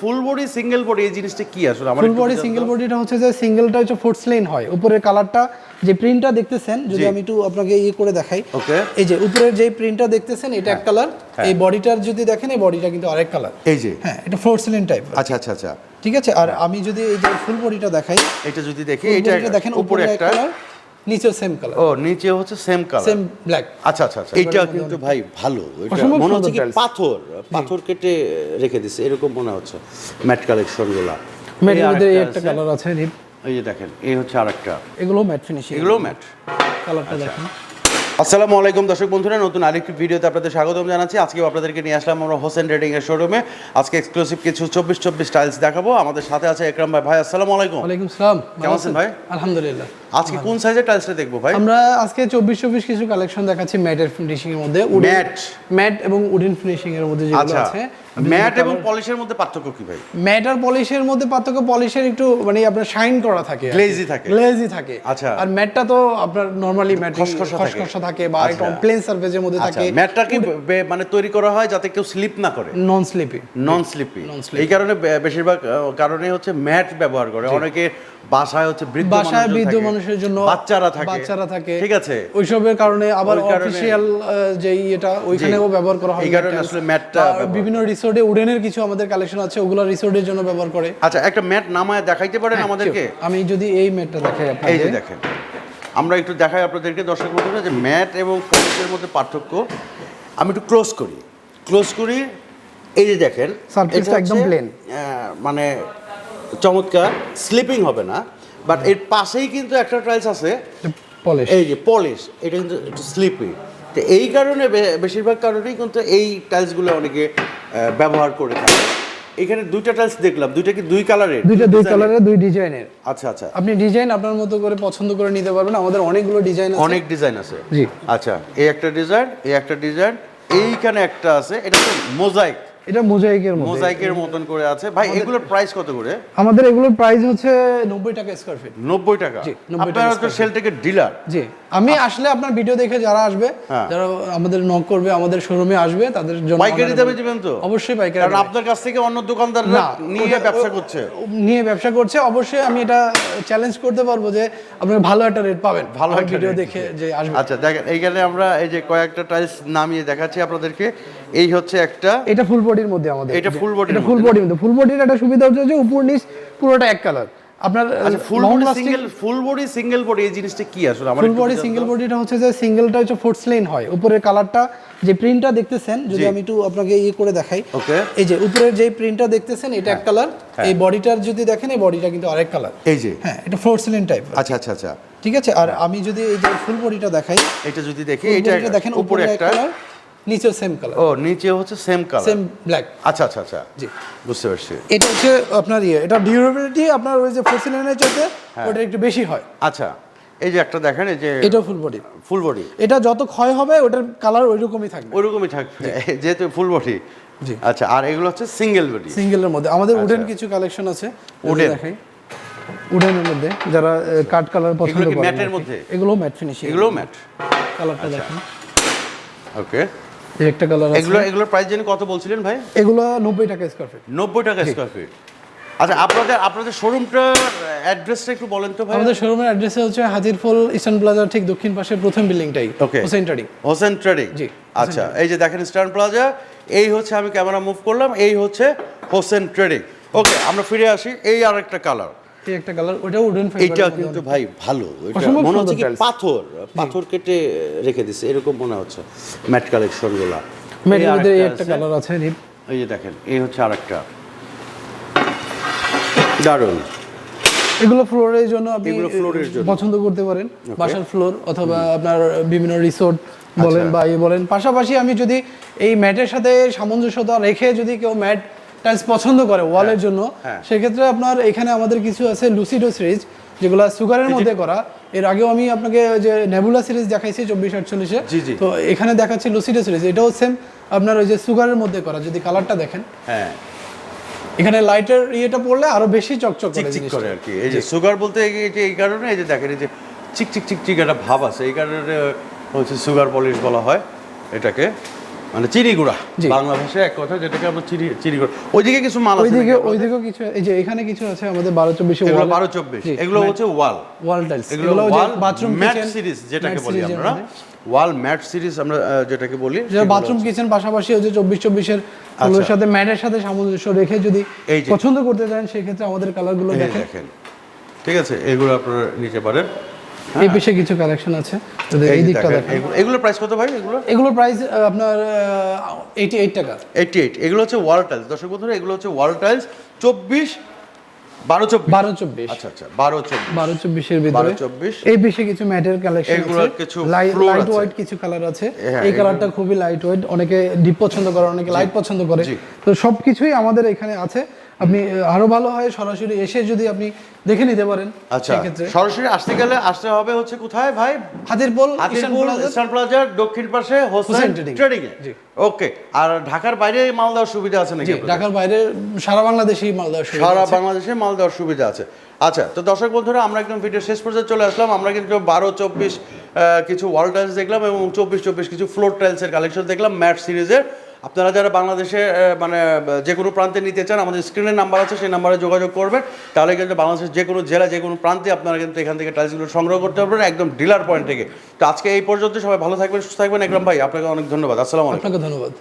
ফুল body single body এই জিনিসটা কি আসলে? আমার ফুল বডি সিঙ্গেল বডিটা হচ্ছে যে সিঙ্গেলটা হচ্ছে ফোর্থ লাইন হয়। উপরের কালারটা যে প্রিন্টটা দেখতেছেন যদি আমি একটু আপনাকে ইয়ে করে দেখাই। ওকে। এই যে উপরের যে প্রিন্টটা দেখতেছেন এটা এক কালার হ্যাঁ। এই বডিটার যদি দেখেন এই বডিটা কিন্তু আরেক কালার এই যে। হ্যাঁ এটা ফোর্থ লাইন টাইপ আচ্ছা আচ্ছা আচ্ছা। ঠিক আছে? আর আমি যদি এই যে ফুল বডিটা দেখাই এটা যদি দেখি এটা দেখেন উপরে একটা কালার নিচেও সেম কালার ও নিচে হচ্ছে সেম কালার সেম ব্ল্যাক আচ্ছা আচ্ছা আচ্ছা এটা কিন্তু ভাই ভালো। এটা মনে হচ্ছে কি পাথর পাথর কেটে রেখে দিছে এরকম মনে হচ্ছে ম্যাট কালেকশনগুলা ম্যাটের মধ্যে একটা কালার আছে এই যে দেখেন এই হচ্ছে আরেকটা। এগুলো ম্যাট ফিনিশিং এগুলো ম্যাট কালারটা দেখেন। আসসালামু আলাইকুম দর্শক বন্ধুরা নতুন আরেকটি ভিডিওতে আপনাদের স্বাগতম জানাচ্ছি। আজকে আপনাদেরকে নিয়ে আসলাম আমরা হোসেন রেডিং এর শোরুমে আজকে এক্সক্লুসিভ কিছু চব্বিশ চব্বিশ টাইলস দেখাবো। আমাদের সাথে আছে একরাম ভাই। ভাই আসসালামু আলাইকুম। ওয়ালাইকুম সালাম। কেমন আছেন? ভাই? আলহামদুলিল্লাহ। আজকে কোন সাইজের টাইলসটা দেখব ভাই? আমরা আজকে চব্বিশ চব্বিশ কিছু কালেকশন দেখাচ্ছি ম্যাটের ফিনিশিং এর মধ্যে। ম্যাট ম্যাট এবং উডেন ফিনিশিং এর মধ্যে যেগুলো আচ্ছা। আছে। ম্যাট এবং পলিশের মধ্যে পার্থক্য কি ভাই? ম্যাট আর পলিশের মধ্যে পার্থক্য পলিশের একটু মানে আপনার শাইন করা থাকে Glazy থাকে। গ্লেজি থাকে। আচ্ছা। আর ম্যাটটা তো আপনার নরমালি ম্যাট খসখসা থাকে। বা আচ্ছা। একটু প্লেন সারফেসের মধ্যে আচ্ছা। থাকে। ম্যাটটা কি মানে তৈরি করা হয় যাতে কেউ স্লিপ না করে? Non sleepy non sleepy. এই কারণে বেশিরভাগ কারণে হচ্ছে ম্যাট ব্যবহার করে। অনেকে বাসায় হচ্ছে বৃদ্ধ বাসায় বৃদ্ধ থাকে, মানুষের জন্য বাচ্চারা থাকে। বাচ্চারা থাকে। ঠিক আছে। ওইসবের কারণে আবার অফিসিয়াল যে ইয়েটা ওইখানেও ব্যবহার করা হয় এই কারণে। আসলে ম্যাটটা বিভিন্ন রিসোর্টে উডেনের কিছু আমাদের কালেকশন আছে ওগুলো রিসোর্টের জন্য ব্যবহার করে। আচ্ছা একটা ম্যাট নামায় দেখাইতে পারেন হ্যাঁ, আমাদেরকে? আমি যদি এই ম্যাটটা দেখাই এই যে দেখেন। আমরা একটু দেখাই আপনাদেরকে দর্শক বন্ধুরা যে ম্যাট এবং পলিশের মধ্যে পার্থক্য। আমি একটু ক্লোজ করি। ক্লোজ করি। এই যে দেখেন Surface এটা টা একদম। আহ, মানে চমৎকার। স্লিপিং হবে না। বাট এর পাশেই কিন্তু একটা টাইলস আছে। পলিশ এই যে পলিশ এটা কিন্তু একটু স্লিপি তো এই কারণে বেশিরভাগ কারণেই কিন্তু এই টাইলসগুলো অনেকে ব্যবহার করে থাকে। এখানে দুইটা টাইলস দেখলাম দুইটা কি দুই কালারের দুইটা দুই কালারের দুই ডিজাইনের আচ্ছা আচ্ছা। আপনি ডিজাইন আপনার মতো করে পছন্দ করে নিতে পারবেন। আমাদের অনেকগুলো ডিজাইন আছে। অনেক ডিজাইন আছে। জি। আচ্ছা এই একটা ডিজাইন এই একটা ডিজাইন এইখানে একটা আছে। এটা মোজাইক এটা মোজাইকের মধ্যে। মোজাইকের মতন করে আছে। ভাই এগুলোর প্রাইস কত করে? আমাদের এগুলোর প্রাইস হচ্ছে নব্বই টাকা স্কোয়ার ফিট নব্বই টাকা? জি, 90 টাকা আপনারা তো সেলটেকের ডিলার জি আমি আসলে আপনার ভিডিও দেখে যারা আসবে হ্যাঁ। যারা আমাদের নক করবে আমাদের শোরুমে আসবে তাদের জন্য পাইকারি দামে দিবেন তো? অবশ্যই পাইকারি কারণ আপনার কাছ থেকে অন্য দোকানদাররা নিয়ে ব্যবসা করছে। নিয়ে ব্যবসা করছে। অবশ্যই আমি এটা চ্যালেঞ্জ করতে পারব যে আপনারা ভালো একটা রেট পাবেন। ভালো ভিডিও দেখে যে আসবে। আচ্ছা দেখেন এইখানে আমরা এই যে কয়েকটা টাইলস নামিয়ে দেখাচ্ছি আপনাদেরকে। এই হচ্ছে একটা এটা ফুল বডির মধ্যে আমাদের। এটা body র এটা ফুল বডির মধ্যে। ফুল বডির একটা সুবিধা হচ্ছে যে উপর নিচ পুরোটা এক কালার আপনার full body single full body single body এই জিনিসটা কি আসলে? আমার ফুল বডি সিঙ্গেল বডিটা হচ্ছে যে সিঙ্গেলটা হচ্ছে ফোর্থ লাইন হয়। উপরের কালারটা যে প্রিন্টটা দেখতেছেন যদি আমি একটু আপনাকে ইয়ে করে দেখাই। ওকে। এই যে উপরের যে প্রিন্টটা দেখতেছেন এটা এক কালার হ্যাঁ। এই বডিটার যদি দেখেন এই বডিটা কিন্তু আরেক কালার এই যে। হ্যাঁ এটা ফোর্থ লাইন টাইপ আচ্ছা আচ্ছা আচ্ছা। ঠিক আছে? আর আমি যদি এই যে ফুল বডিটা দেখাই এটা যদি দেখি এটা দেখেন উপরে একটা কালার নিচেও সেম কালার ও নিচে হচ্ছে সেম কালার সেম ব্ল্যাক আচ্ছা আচ্ছা আচ্ছা। জি। বুঝতে পারছি। এটা হচ্ছে আপনার ইয়ে এটা ডিউরেবিলিটি আপনার ওই যে ফোর্থ লাইনের চাইতে হ্যাঁ। ওটা একটু বেশি হয়। আচ্ছা এই যে একটা দেখেন এই যে এটা ফুল বডি ফুল বডি এটা যত ক্ষয় হবে ওটার কালার ওই রকমই থাকবে। ওইরকমই থাকবে যেহেতু ফুল বডি জি। আচ্ছা আর এগুলো হচ্ছে সিঙ্গেল বডি সিঙ্গেলের মধ্যে। আমাদের উডেন কিছু কালেকশন আছে। উডেন? দেখাই। উডেনের মধ্যে যারা কাট কালার পছন্দ এগুলো কি করেন ম্যাটের মধ্যে? এগুলো ম্যাট ফিনিশিং এগুলো ম্যাট কালারটা দেখেন। ওকে এই একটা কালার আছে। এগুলো এগুলোর প্রাইস জানি কত বলছিলেন ভাই? এগুলো নব্বই টাকা স্কোয়ার ফিট নব্বই টাকা স্কোয়ার ফিট আচ্ছা আপনাদের আপনাদের শোরুমটার অ্যাড্রেসটা একটু বলেন তো ভাই। আমাদের শোরুমের অ্যাড্রেস হচ্ছে হাজিরফুল ইস্টার্ন প্লাজার ঠিক দক্ষিণ পাশে প্রথম বিল্ডিংটাই. হোসেন ট্রেডিং। হোসেন ট্রেডিং। জি, আচ্ছা এই যে দেখেন স্টার্ন প্লাজা এই হচ্ছে আমি ক্যামেরা মুভ করলাম এই হচ্ছে হোসেন ট্রেডিং। ওকে আমরা ফিরে আসি এই আর একটা কালার এই একটা কালার ওটা উডেন এইটা কিন্তু ভাই ভালো এটা মনে হচ্ছে কি পাথর পাথর কেটে রেখে দিছে এরকম মনে হচ্ছে ম্যাট কালেকশনগুলা। মধ্যে এই একটা কালার আছে ডিপ এই যে দেখেন এই হচ্ছে আরেকটা। দারুণ। এগুলো ফ্লোরের জন্য আপনি। পছন্দ করতে পারেন। বাসার ফ্লোর অথবা আপনার বিভিন্ন রিসোর্ট বলেন আচ্ছা। বা ইয়ে বলেন। পাশাপাশি আমি যদি এই ম্যাটের সাথে সামঞ্জস্যতা রেখে যদি কেউ ম্যাট টাইলস পছন্দ করে ওয়ালের জন্য হ্যাঁ। সেক্ষেত্রে আপনার এখানে আমাদের কিছু আছে লুসিডো সিরিজ যেগুলো সুগারের মধ্যে করা। এর আগেও আমি আপনাকে যে নেবুলা সিরিজ দেখাইছি চব্বিশ আটচল্লিশে। তো এখানে দেখাচ্ছি লুসিডো সিরিজ এটাও সেম আপনার ওই যে সুগারের মধ্যে করা যদি কালারটা দেখেন। হ্যাঁ। এখানে লাইটের ইয়েটা পড়লে আরও বেশি চকচক করে আর কি। এই যে সুগার বলতে এই এই কারণে এই যে দেখেন এই যে চিক চিক চিক চিক একটা ভাব আছে। এই কারণে হচ্ছে সুগার পলিশ বলা হয় এটাকে। মানে চিনি গুঁড়া। বাংলা ভাষায় এক কথা যেটাকে আমরা চিনি চিনি গুঁড়া। ওইদিকে কিছু মাল আছে ওইদিকে? ওইদিকেও কিছু এই যে এখানে কিছু আছে আমাদের বারো চব্বিশে এগুলো বারো চব্বিশ। এগুলো হচ্ছে ওয়াল। Wall tiles. এগুলো ওয়াল বাথরুম ম্যাট সিরিজ যেটাকে বলি আমরা। ওয়াল ম্যাট সিরিজ আমরা যেটাকে বলি বাথরুম কিচেন পাশাপাশি হচ্ছে চব্বিশ চব্বিশের ফুলের সাথে ম্যাটের সাথে সামঞ্জস্য রেখে যদি আচ্ছা। পছন্দ করতে চান সেক্ষেত্রে আমাদের কালারগুলো দেখেন। ঠিক আছে এগুলো আপনারা নিতে পারেন। এই কিছু কালেকশন আছে। এই দিকটা দেখেন, এগুলো- প্রাইস কত ভাই এগুলো? প্রাইস আপনার এইটি এইট টাকা। এইটি এইট এগুলো হচ্ছে ওয়াল টাইলস দর্শক বন্ধুরা এগুলো হচ্ছে ওয়াল টাইলস চব্বিশ বারো চব্বিশ। বারো চব্বিশ। আচ্ছা আচ্ছা বারো চব্বিশ। বারো চব্বিশের ভিতরে। চব্বিশ। এই কিছু ম্যাটের কালেকশন এগুলোর আছে কিছু লাইট হোয়াইট কিছু কালার আছে। এই কালারটা খুবই লাইট ওয়েট অনেকে ডিপ পছন্দ করে অনেকে লাইট পছন্দ করে। তো সবকিছুই আমাদের এখানে আছে। আপনি আরও ভালো হয় সরাসরি এসে যদি আপনি দেখে নিতে পারেন আচ্ছা সরাসরি আসতে গেলে আসতে হবে হচ্ছে কোথায় ভাই? হাতিরপোল ঈশান হাতিরপুর ইস্টার্ন প্লাজার দক্ষিণ পাশে হোসেন ট্রেডিং। এ। ওকে আর ঢাকার বাইরে মাল দেওয়ার সুবিধা আছে নাকি ঢাকার বাইরে সারা বাংলাদেশি মালদা সারা বাংলাদেশে মাল দেওয়ার সুবিধা আছে। আচ্ছা তো দর্শক বন্ধুরা আমরা একদম ভিডিও শেষ পর্যায়ে চলে আসলাম। আমরা কিন্তু বারো চব্বিশ কিছু ওয়াল টাইলস দেখলাম এবং চব্বিশ চব্বিশ কিছু ফ্লোর টাইলসের কালেকশন দেখলাম ম্যাট সিরিজের। আপনারা যারা বাংলাদেশে মানে যে কোনো প্রান্তে নিতে চান, আমাদের স্ক্রিনের নাম্বার আছে, সেই নাম্বারে যোগাযোগ করবেন। তাহলে কিন্তু বাংলাদেশের যে কোনো জেলা, যে কোনো প্রান্তে আপনারা কিন্তু এখান থেকে টাইলসগুলো সংগ্রহ করতে পারবেন, একদম ডিলার পয়েন্ট থেকে। তো আজকে এই পর্যন্ত সবাই ভালো থাকবেন, সুস্থ থাকবেন। একদম ভাই, আপনাকে অনেক ধন্যবাদ। আসসালাম আপনাকে ধন্যবাদ।